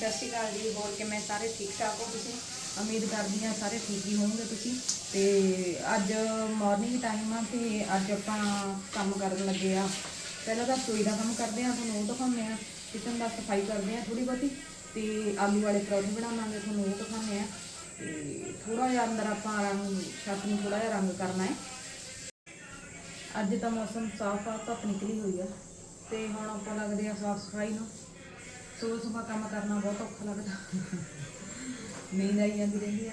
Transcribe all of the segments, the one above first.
ਸਤਿ ਸ਼੍ਰੀ ਅਕਾਲ ਜੀ, ਹੋਰ ਕਿਵੇਂ ਸਾਰੇ ਠੀਕ ਠਾਕ ਹੋ ਤੁਸੀਂ? ਉਮੀਦ ਕਰਦੀ ਹਾਂ ਸਾਰੇ ਠੀਕ ਹੀ ਹੋਵੋਗੇ ਤੁਸੀਂ। ਤੇ ਅੱਜ ਮਾਰਨਿੰਗ ਟਾਈਮ ਆ ਤੇ ਅੱਜ ਆਪਾਂ ਕੰਮ ਕਰਨ ਲੱਗੇ ਆ। ਪਹਿਲਾਂ ਤਾਂ ਸੋਈ ਦਾ ਕੰਮ ਕਰਦੇ ਆ ਤੁਹਾਨੂੰ ਉਹ ਦਿਖਾਉਂਦੇ ਆ ਕਿਚਨ ਦਾ ਸਫ਼ਾਈ ਕਰਦੇ ਆ ਥੋੜੀ ਬਹੁਤੀ। ਤੇ ਆਲੂ ਵਾਲੇ ਪਰੌਂਠੇ ਬਣਾਵਾਂਗੇ, ਤੁਹਾਨੂੰ ਉਹ ਦਿਖਾਉਂਦੇ ਆ ਤੇ ਥੋੜਾ ਜਿਹਾ ਅੰਦਰ ਆਪਾਂ ਰੰਗ ਛੱਤ ਨੂੰ ਥੋੜਾ ਜਿਹਾ ਰੰਗ ਕਰਨਾ ਹੈ। ਅੱਜ ਤਾਂ ਮੌਸਮ ਸਾਫ਼ ਆ, ਧੁੱਪ ਨਿਕਲੀ ਹੋਈ ਆ। ਤੇ ਹੁਣ ਆਪਾਂ ਲੱਗਦੇ ਆ ਸਾਫ਼ ਸਫ਼ਾਈ ਨੂੰ। ਸਵੇਰ ਸੁਬਹ ਕੰਮ ਕਰਨਾ ਬਹੁਤ ਔਖਾ ਲੱਗਦਾ। ਨੀਂਦ ਆਈ ਜਾਂਦੀ ਰਹਿੰਦੀ ਆ।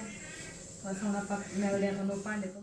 ਬਸ ਹੁਣ ਆਪਾਂ ਮਿਲਦੇ ਆ ਤੁਹਾਨੂੰ ਭਾਂਡੇ ਤੋਂ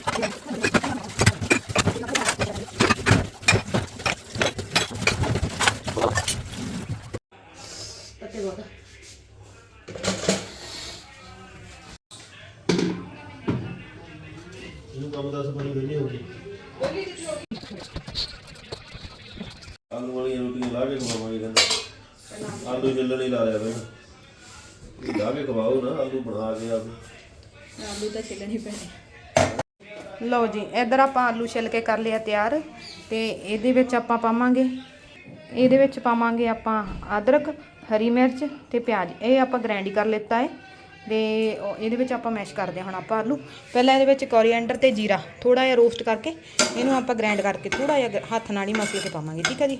ਕੰਮ ਦੱਸ ਬਣੀ ਵਿਹਲੀ ਹੋ ਗਈ ਆਲੂ ਵਾਲੀਆਂ ਰੋਟੀਆਂ ਲਾ ਕੇ ਖਵਾਵਾਂਗੇ ਕਹਿੰਦਾ। ਆਲੂ ਚੱਲਣ ਹੀ ਲਾ ਲਿਆ ਬਈ ਇਹ ਲਾ ਕੇ ਖਵਾਓ ਨਾ ਆਲੂ ਬਣਾ ਕੇ ਆਪ। ਆਲੂ ਤਾਂ ਛਿੱਲਣੇ ਪੈਣੇ। ਲਓ ਜੀ ਇੱਧਰ ਆਪਾਂ ਆਲੂ ਛਿੱਲ ਕੇ ਕਰ ਲਿਆ ਤਿਆਰ ਤੇ ਇਹਦੇ ਵਿੱਚ ਆਪਾਂ ਪਾਵਾਂਗੇ। ਇਹਦੇ ਵਿੱਚ ਪਾਵਾਂਗੇ ਆਪਾਂ ਅਦਰਕ ਹਰੀ ਮਿਰਚ ਤੇ ਪਿਆਜ਼। ਇਹ ਆਪਾਂ ਗ੍ਰਾਈਂਡ ਕਰ ਲਿੱਤਾ ਹੈ। ਤੇ ਇਹਦੇ ਵਿੱਚ ਆਪਾਂ ਮੈਸ਼ ਕਰਦੇ ਹਾਂ ਹੁਣ ਆਪਾਂ ਆਲੂ। ਪਹਿਲਾਂ ਇਹਦੇ ਵਿੱਚ ਕੋਰੀਐਂਡਰ ਤੇ ਜੀਰਾ ਥੋੜਾ ਜਿਹਾ ਰੋਸਟ ਕਰਕੇ ਇਹਨੂੰ ਆਪਾਂ ਗ੍ਰਾਈਂਡ ਕਰਕੇ ਥੋੜਾ ਜਿਹਾ ਹੱਥ ਨਾਲ ਹੀ ਮਸਲ ਕੇ ਪਾਵਾਂਗੇ, ਠੀਕ ਹੈ ਜੀ?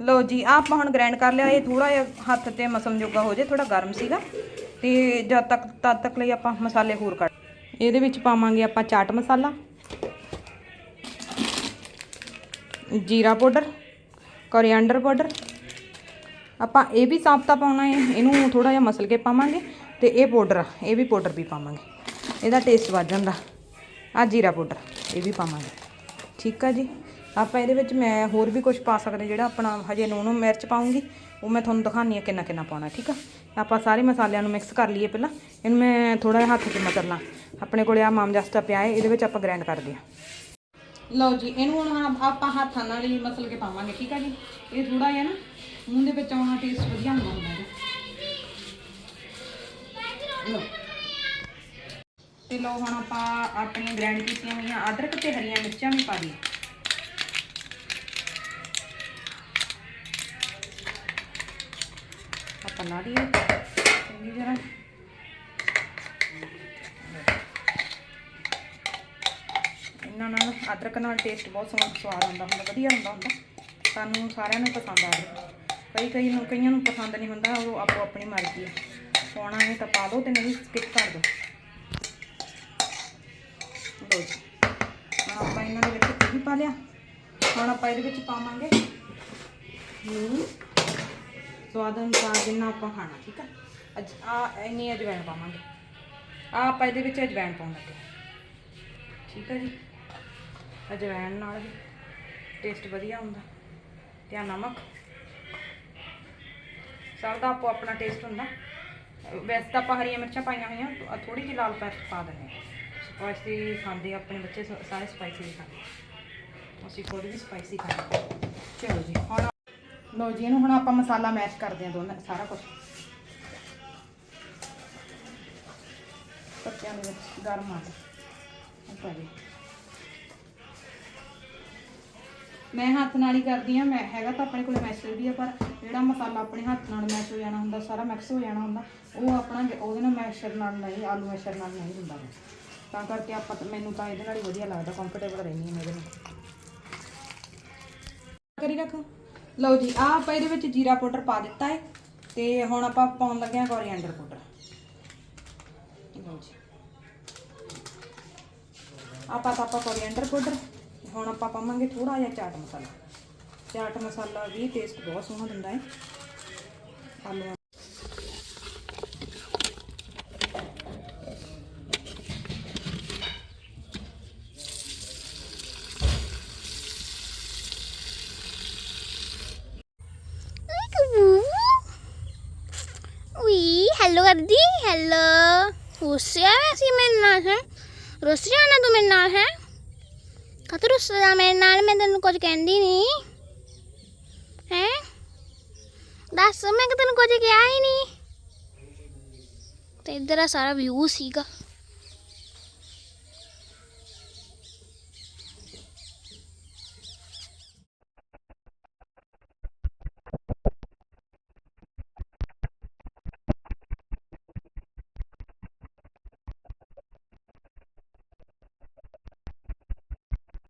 ਲਓ ਜੀ, ਆਹ ਆਪਾਂ ਹੁਣ ਗ੍ਰਾਈਂਡ ਕਰ ਲਿਆ। ਇਹ ਥੋੜਾ ਜਿਹਾ ਹੱਥ ਤੇ ਮਸਮ ਜੋਗਾ ਹੋ ਜੇ ਥੋੜਾ ਗਰਮ ਸੀਗਾ। ਤੇ ਜਦ ਤੱਕ, ਤਦ ਤੱਕ ਲਈ ਆਪਾਂ ਮਸਾਲੇ ਹੋਰ ਕੱਢ ਇਹਦੇ ਵਿੱਚ ਪਾਵਾਂਗੇ ਆਪਾਂ ਚਾਟ ਮਸਾਲਾ, ਜੀਰਾ ਪਾਊਡਰ ਕੋਰੀਐਂਡਰ ਪਾਊਡਰ ਆਪਾਂ ਇਹ ਵੀ ਸਾਬਤਾ ਪਾਉਣਾ ਹੈ, ਇਹਨੂੰ ਥੋੜਾ ਜਿਹਾ ਮਸਲ ਕੇ ਪਾਵਾਂਗੇ ਤੇ ਇਹ ਪਾਊਡਰ, ਇਹ ਵੀ ਪਾਊਡਰ ਵੀ ਪਾਵਾਂਗੇ। ਇਹਦਾ ਟੇਸਟ ਵੱਧ ਜਾਂਦਾ। ਆ ਜੀਰਾ ਪਾਊਡਰ, ਇਹ ਵੀ ਪਾਵਾਂਗੇ। ਠੀਕ ਆ ਜੀ? ਆਪਾਂ ਇਹਦੇ ਵਿੱਚ ਮੈਂ ਹੋਰ ਵੀ ਕੁਝ ਪਾ ਸਕਦੇ ਜਿਹੜਾ ਆਪਣਾ ਹਜੇ ਨੂਣ ਮਿਰਚ ਪਾਉਂਗੀ, ਉਹ ਮੈਂ ਤੁਹਾਨੂੰ ਦਿਖਾਣੀ ਆ ਕਿੰਨਾ ਕਿੰਨਾ ਪਾਉਣਾ, ਠੀਕ ਆ? ਆਪਾਂ ਸਾਰੇ ਮਸਾਲਿਆਂ ਨੂੰ ਮਿਕਸ ਕਰ ਲਈਏ ਪਹਿਲਾਂ, ਇਹਨੂੰ ਮੈਂ ਥੋੜਾ ਜਿਹਾ ਹੱਥ 'ਚ ਮਤਲਣਾ ਆਪਣੇ ਕੋਲੇ ਆ ਮਾਮਜਸਤਾ ਪਿਆ ਹੈ, ਇਹਦੇ ਵਿੱਚ ਆਪਾਂ ਗ੍ਰਾਈਂਡ ਕਰਦੇ ਆ ਲਓ ਜੀ, ਇਹਨੂੰ ਹੁਣ ਆਪਾਂ ਹੱਥਾਂ ਨਾਲ ਹੀ ਮਸਲ ਕੇ ਪਾਵਾਂਗੇ, ਠੀਕ ਆ ਜੀ? ਇਹ ਥੋੜਾ ਜਿਹਾ ਨਾ ਮੂੰਹ ਦੇ ਵਿੱਚ ਆਉਣਾ ਟੇਸਟ ਵਧੀਆ ਹੁੰਦਾ ਹੁੰਦਾ ਇਹਦਾ। ਲਓ। ਤੇ ਲਓ ਹੁਣ ਆਪਾਂ ਆਪਣੀਆਂ ਗ੍ਰਾਈਂਡ ਕੀਤੀਆਂ ਹੋਈਆਂ, ਅਦਰਕ ਤੇ ਹਰੀਆਂ ਮਿਰਚਾਂ ਵੀ ਪਾ ਲਈਏ ਆਪਾਂ ਲਾ ਦਈਏ ਚੰਗੀ ਤਰ੍ਹਾਂ। ਇਹਨਾਂ ਨਾਲ ਅਦਰਕ ਨਾਲ ਟੇਸਟ ਬਹੁਤ ਸੋਹਣਾ ਸਵਾਦ ਆਉਂਦਾ ਹੁੰਦਾ, ਵਧੀਆ ਹੁੰਦਾ ਹੁੰਦਾ। ਸਾਨੂੰ ਸਾਰਿਆਂ ਨੂੰ ਪਸੰਦ ਆਉਂਦਾ ਕਈ ਕਈ ਨੂੰ ਕਈਆਂ ਨੂੰ ਪਸੰਦ ਨਹੀਂ ਹੁੰਦਾ, ਉਹ ਆਪੋ ਆਪਣੀ ਮਰਜ਼ੀ ਹੈ ਪਾਉਣਾ ਹੈ ਤਾਂ ਪਾ ਲਓ ਤੇ ਨਹੀਂ ਸਕਿਪ ਕਰ ਦਿਓ ਲਓ ਜੀ ਆਪਾਂ ਇਹਨਾਂ ਦੇ ਵਿੱਚ ਕੀ ਪਾ ਲਿਆ। ਹੁਣ ਆਪਾਂ ਇਹਦੇ ਵਿੱਚ ਪਾਵਾਂਗੇ ਨੂਣ ਸਵਾਦ ਅਨੁਸਾਰ ਜਿੰਨਾ ਆਪਾਂ ਖਾਣਾ, ਠੀਕ ਹੈ ਅੱਜ ਆ ਇੰਨੀ ਅਜਵਾਇਣ ਪਾਵਾਂਗੇ। ਆ ਆਪਾਂ ਇਹਦੇ ਵਿੱਚ ਅਜਵਾਇਣ ਪਾਉਣ ਲੱਗੇ ਠੀਕ ਹੈ ਜੀ? ਅਜਵਾਇਣ ਨਾਲ ਟੇਸਟ ਵਧੀਆ ਹੁੰਦਾ। ਤੇ ਆ ਨਮਕ ਸਭ ਦਾ ਆਪੋ ਆਪਣਾ ਟੇਸਟ ਹੁੰਦਾ। ਵੈਸੇ ਤਾਂ ਆਪਾਂ ਹਰੀਆਂ ਮਿਰਚਾਂ ਪਾਈਆਂ ਹੋਈਆਂ ਥੋੜੀ ਜਿਹੀ ਲਾਲ ਮਿਰਚ ਪਾ ਦਿੰਦੇ ਹਾਂ। ਸਪਾਈਸੀ ਖਾਂਦੇ ਆਪਣੇ ਬੱਚੇ ਸ- ਸਾਰੇ ਸਪਾਈਸੀ ਖਾਂਦੇ। ਅਸੀਂ ਖੁਦ ਵੀ ਸਪਾਈਸੀ ਖਾਂਦੇ ਚਲੋ ਜੀ, ਹੁਣ ਲਓ ਜੀ, ਇਹਨੂੰ ਹੁਣ ਆਪਾਂ ਮਸਾਲਾ ਮੈਸ਼ ਕਰਦੇ ਹਾਂ ਦੋਨਾਂ, ਸਾਰਾ ਕੁਝ ਪੱਤਿਆਂ ਦੇ ਵਿੱਚ ਗਰਮ ਆ ਜੀ ਮੈਂ ਹੱਥ ਨਾਲ ਹੀ ਕਰਦੀ ਆ ਮੈਂ ਹੈਗਾ ਤਾਂ ਆਪਣੇ ਕੋਲ ਮੈਸ਼ਰ ਵੀ ਆ, ਪਰ ਜਿਹੜਾ ਮਸਾਲਾ ਆਪਣੇ ਹੱਥ ਨਾਲ ਮੈਸ਼ ਹੋ ਜਾਣਾ ਹੁੰਦਾ, ਸਾਰਾ ਮਿਕਸ ਹੋ ਜਾਣਾ ਹੁੰਦਾ, ਉਹ ਆਪਣਾ ਉਹਦੇ ਨਾਲ ਮੈਸ਼ਰ ਨਾਲ ਨਹੀਂ, ਆਲੂ ਮੈਸ਼ਰ ਨਾਲ ਨਹੀਂ ਹੁੰਦਾ। ਤਾਂ ਕਰਕੇ ਆਪਾਂ ਮੈਨੂੰ ਤਾਂ ਇਹਦੇ ਨਾਲ ਹੀ ਵਧੀਆ ਲੱਗਦਾ ਕੰਫਰਟੇਬਲ ਰਹਿੰਦੀ ਹਾਂ ਮੈਂ ਇਹਦੇ ਨਾਲ। ਕਰੀ ਰੱਖ। ਲਓ ਜੀ, ਆਹ ਆਪਾਂ ਇਹਦੇ ਵਿੱਚ ਜੀਰਾ ਪਾਊਡਰ ਪਾ ਦਿੱਤਾ ਹੈ ਤੇ ਹੁਣ ਆਪਾਂ ਪਾਉਣ ਲੱਗੇ ਹਾਂ ਕੋਰੀਐਂਡਰ ਪਾਊਡਰ। ਲਓ ਜੀ। ਆਪਾਂ ਤਾਂ ਆਪਾਂ ਕੋਰੀਐਂਡਰ ਪਾਊਡਰ ਹੁਣ ਆਪਾਂ ਪਾਵਾਂਗੇ ਥੋੜਾ ਜਿਹਾ ਚਾਟ ਮਸਾਲਾ। ਚਾਟ ਮਸਾਲਾ ਵੀ ਟੇਸਟ ਬਹੁਤ ਸੋਹਣਾ ਦਿੰਦਾ ਹੈ। ਆਲੂਆਂ ਵੀ ਹੈਲੋ ਕਰਦੀ ਹੈਲੋ ਰੁੱਸਿਆ ਵੈਸੀ ਮੇਰੇ ਨਾਲ ਹੈ ਰੁੱਸਿਆ ਨਾ ਤੂੰ ਮੇਰੇ ਨਾਲ ਹੈ ਕਦੋਂ ਰੁੱਸਦਾ ਮੇਰੇ ਨਾਲ, ਮੈਂ ਤੈਨੂੰ ਕੁਝ ਕਹਿੰਦੀ ਨਹੀਂ। ਹੈ? ਦੱਸ, ਮੈਂ ਤੈਨੂੰ ਕੁਝ ਕਿਹਾ ਹੀ ਨਹੀਂ। ਤੇ ਇੱਧਰ ਆ ਸਾਰਾ ਵਿਊ ਸੀਗਾ।